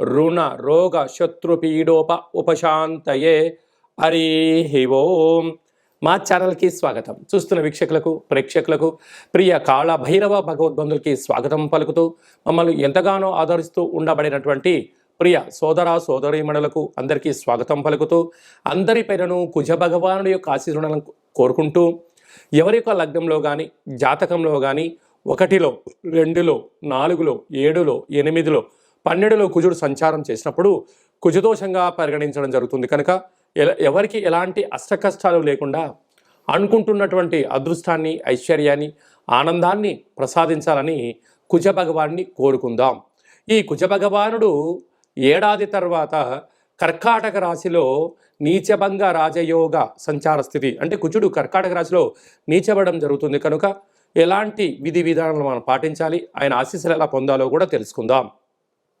రుణ రోగ శత్రుపీడోప ఉపశాంతయే. హరి ఓం. మా ఛానల్కి స్వాగతం. చూస్తున్న వీక్షకులకు ప్రేక్షకులకు ప్రియ కాళ భైరవ భగవద్బంధులకి స్వాగతం పలుకుతూ మమ్మల్ని ఎంతగానో ఆదరిస్తూ ఉండబడినటువంటి ప్రియ సోదర సోదరీమణులకు అందరికీ స్వాగతం పలుకుతూ అందరి పేరును కుజ భగవానుడి యొక్క ఆశీర్వాదాలను కోరుకుంటూ ఎవరి యొక్క లగ్నంలో కానీ జాతకంలో కానీ ఒకటిలో రెండులో నాలుగులో ఏడులో ఎనిమిదిలో పన్నెండులో కుజుడు సంచారం చేసినప్పుడు కుజదోషంగా పరిగణించడం జరుగుతుంది. కనుక ఎవరికి ఎలాంటి అష్టకష్టాలు లేకుండా అనుకుంటున్నటువంటి అదృష్టాన్ని ఐశ్వర్యాన్ని ఆనందాన్ని ప్రసాదించాలని కుజ భగవాన్ని కోరుకుందాం. ఈ కుజ భగవానుడు ఏడాది తర్వాత కర్కాటక రాశిలో నీచభంగ రాజయోగ సంచార స్థితి అంటే కుజుడు కర్కాటక రాశిలో నీచబడడం జరుగుతుంది. కనుక ఎలాంటి విధి విధానాలు మనం పాటించాలి ఆయన ఆశీస్సులు ఎలా పొందాలో కూడా తెలుసుకుందాం.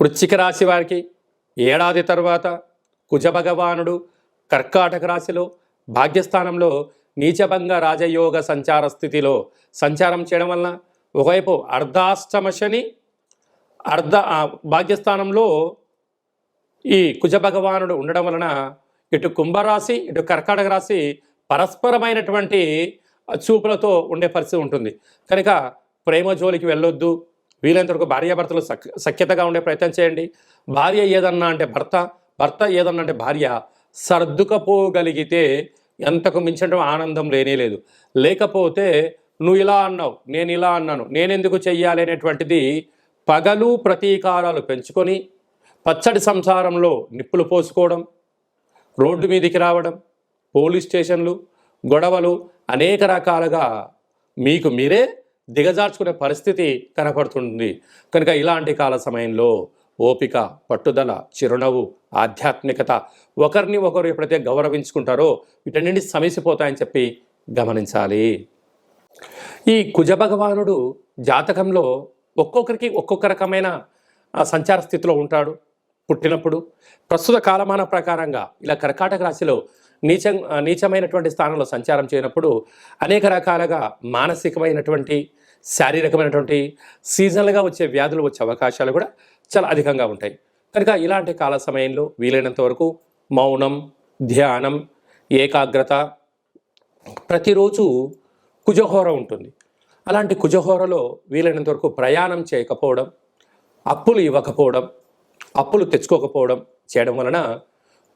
వృశ్చిక రాశి వారికి ఏడాది తర్వాత కుజభగవానుడు కర్కాటక రాశిలో భాగ్యస్థానంలో నీచభంగ రాజయోగ సంచార స్థితిలో సంచారం చేయడం వలన ఒకవైపు అర్ధాష్టమ శని అర్ధ భాగ్యస్థానంలో ఈ కుజ భగవానుడు ఉండడం వలన ఇటు కుంభరాశి ఇటు కర్కాటక రాశి పరస్పరమైనటువంటి చూపులతో ఉండే పరిస్థితి ఉంటుంది. కనుక ప్రేమ జోలికి వెళ్ళొద్దు వీలైనంత వరకు భార్యాభర్తలు సక్ సఖ్యతగా ఉండే ప్రయత్నం చేయండి. భార్య ఏదన్నా అంటే భర్త భర్త ఏదన్నా అంటే భార్య సర్దుకపోగలిగితే ఎంతకు మించడం ఆనందం లేనే లేదు. లేకపోతే నువ్వు ఇలా అన్నావు నేను ఇలా అన్నాను నేనెందుకు చెయ్యాలి అనేటువంటిది పగలు ప్రతీకారాలు పెంచుకొని పచ్చడి సంసారంలో నిప్పులు పోసుకోవడం రోడ్డు మీదికి రావడం పోలీస్ స్టేషన్లు గొడవలు అనేక రకాలుగా మీకు మీరే దిగజార్చుకునే పరిస్థితి కనపడుతుంది. కనుక ఇలాంటి కాల సమయంలో ఓపిక పట్టుదల చిరునవ్వు ఆధ్యాత్మికత ఒకరిని ఒకరు ఎప్పుడైతే గౌరవించుకుంటారో వీటన్నింటి సమసిపోతాయని చెప్పి గమనించాలి. ఈ కుజభగవానుడు జాతకంలో ఒక్కొక్కరికి ఒక్కొక్క రకమైన సంచార స్థితిలో ఉంటాడు. పుట్టినప్పుడు ప్రస్తుత కాలమాన ప్రకారంగా ఇలా కర్కాటక రాశిలో నీచ నీచమైనటువంటి స్థానంలో సంచారం చేయనప్పుడు అనేక రకాలుగా మానసికమైనటువంటి శారీరకమైనటువంటి సీజనల్గా వచ్చే వ్యాధులు వచ్చే అవకాశాలు కూడా చాలా అధికంగా ఉంటాయి. కనుక ఇలాంటి కాల సమయంలో వీలైనంత వరకు మౌనం ధ్యానం ఏకాగ్రత ప్రతిరోజు కుజహోర ఉంటుంది. అలాంటి కుజహోరలో వీలైనంత వరకు ప్రయాణం చేయకపోవడం అప్పులు ఇవ్వకపోవడం అప్పులు తెచ్చుకోకపోవడం చేయడం వలన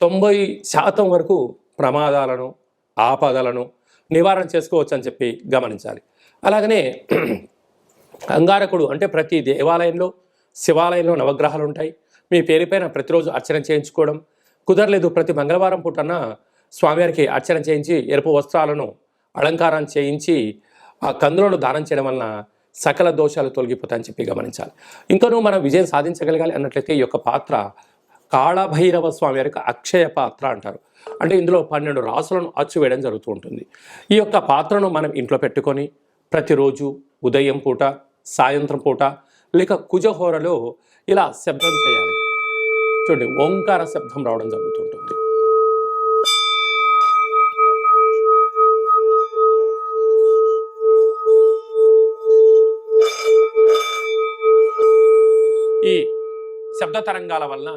తొంభై శాతం వరకు ప్రమాదాలను ఆపదలను నివారణ చేసుకోవచ్చు అని చెప్పి గమనించాలి. అలాగనే అంగారకుడు అంటే ప్రతి దేవాలయంలో శివాలయంలో నవగ్రహాలు ఉంటాయి. మీ పేరుపైన ప్రతిరోజు అర్చన చేయించుకోవడం కుదరలేదు ప్రతి మంగళవారం పూటన స్వామివారికి అర్చన చేయించి ఎరుపు వస్త్రాలను అలంకారం చేయించి ఆ కందులను దానం చేయడం వలన సకల దోషాలు తొలగిపోతాయని చెప్పి గమనించాలి. ఇంకనూ మనం విజయం సాధించగలగాలి అన్నట్లయితే ఈ యొక్క పాత్ర కాళభైరవ స్వామి వారికి అక్షయ పాత్ర అంటారు. అంటే ఇందులో పన్నెండు రాసులను అచ్చువేయడం జరుగుతూ ఉంటుంది. ఈ యొక్క పాత్రను మనం ఇంట్లో పెట్టుకొని ప్రతిరోజు ఉదయం పూట సాయంత్రం పూట లేక కుజహోరలో ఇలా శబ్దం చేయాలి. చూడండి ఓంకార శబ్దం రావడం జరుగుతుంటుంది. ఈ శబ్ద తరంగాల వలన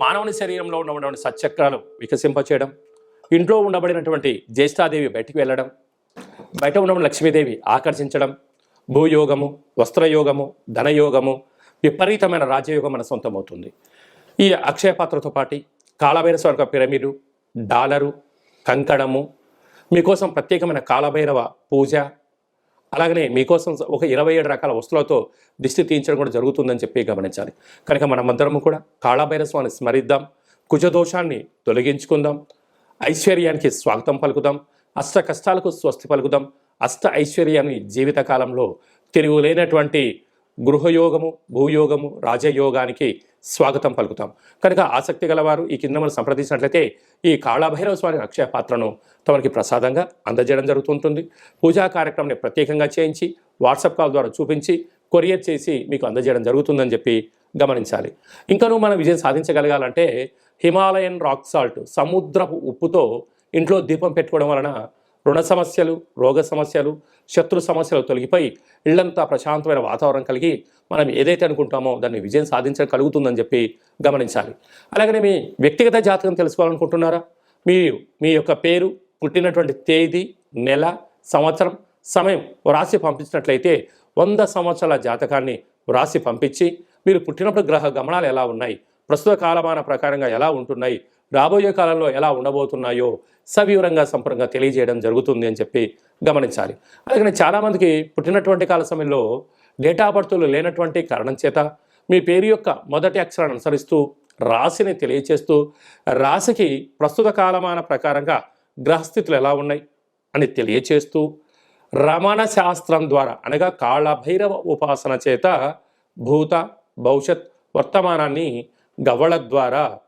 మానవుని శరీరంలో ఉన్నటువంటి సచక్రాలు వికసింపచేయడం ఇంట్లో ఉండబడినటువంటి జ్యేష్ఠాదేవి బయటికి వెళ్ళడం బయట ఉన్నటువంటి లక్ష్మీదేవి ఆకర్షించడం భూయోగము వస్త్రయోగము ధనయోగము విపరీతమైన రాజయోగం మన సొంతమవుతుంది. ఈ అక్షయ పాత్రతో పాటు కాళభైర స్వర్గ పిరమిడు డాలరు కంకణము మీకోసం ప్రత్యేకమైన కాళభైరవ పూజ అలాగనే మీకోసం ఒక ఇరవై ఏడు రకాల వస్తువులతో దిష్టి తీయించడం కూడా జరుగుతుందని చెప్పి గమనించాలి. కనుక మనమందరము కూడా కాళాభైరస్వాన్ని స్మరిద్దాం కుజదోషాన్ని తొలగించుకుందాం ఐశ్వర్యానికి స్వాగతం పలుకుదాం అష్ట కష్టాలకు స్వస్తి పలుకుదాం అష్ట ఐశ్వర్యాన్ని జీవితకాలంలో తిరుగులేనటువంటి గృహయోగము భూయోగము రాజయోగానికి స్వాగతం పలుకుతాం. కనుక ఆసక్తి గలవారు ఈ కింద మనం సంప్రదించినట్లయితే ఈ కాళభైరవ స్వామి అక్షయ పాత్రను తమకి ప్రసాదంగా అందజేయడం జరుగుతుంటుంది. పూజా కార్యక్రమాన్ని ప్రత్యేకంగా చేయించి వాట్సాప్ కాల్ ద్వారా చూపించి కొరియర్ చేసి మీకు అందజేయడం జరుగుతుందని చెప్పి గమనించాలి. ఇంకనూ మనం విజయం సాధించగలగాలంటే హిమాలయన్ రాక్ సాల్ట్ సముద్రపు ఉప్పుతో ఇంట్లో దీపం పెట్టుకోవడం వలన రుణ సమస్యలు రోగ సమస్యలు శత్రు సమస్యలు తొలగిపోయి ఇళ్ళంతా ప్రశాంతమైన వాతావరణం కలిగి మనం ఏదైతే అనుకుంటామో దాన్ని విజయం సాధించడం కలుగుతుందని చెప్పి గమనించాలి. అలాగనే మీ వ్యక్తిగత జాతకం తెలుసుకోవాలనుకుంటున్నారా? మీ మీ యొక్క పేరు పుట్టినటువంటి తేదీ నెల సంవత్సరం సమయం వ్రాసి పంపించినట్లయితే వంద సంవత్సరాల జాతకాన్ని వ్రాసి పంపించి మీరు పుట్టినప్పుడు గ్రహ గమనాలు ఎలా ఉన్నాయి? ప్రస్తుత కాలమాన ప్రకారంగా ఎలా ఉంటున్నాయి? రాబోయే కాలంలో ఎలా ఉండబోతున్నాయో సవివరంగా సంపూర్ణంగా తెలియజేయడం జరుగుతుంది అని చెప్పి గమనించాలి. అలాగే చాలామందికి పుట్టినటువంటి కాల సమయంలో డేటా బర్తులు లేనటువంటి కారణం చేత మీ పేరు యొక్క మొదటి అక్షరాన్ని అనుసరిస్తూ రాశిని తెలియచేస్తూ రాశికి ప్రస్తుత కాలమాన ప్రకారంగా గ్రహస్థితులు ఎలా ఉన్నాయి అని తెలియచేస్తూ రమణ శాస్త్రం ద్వారా అనగా కాళభైరవ ఉపాసన చేత భూత భవిష్యత్ వర్తమానాన్ని గవళ ద్వారా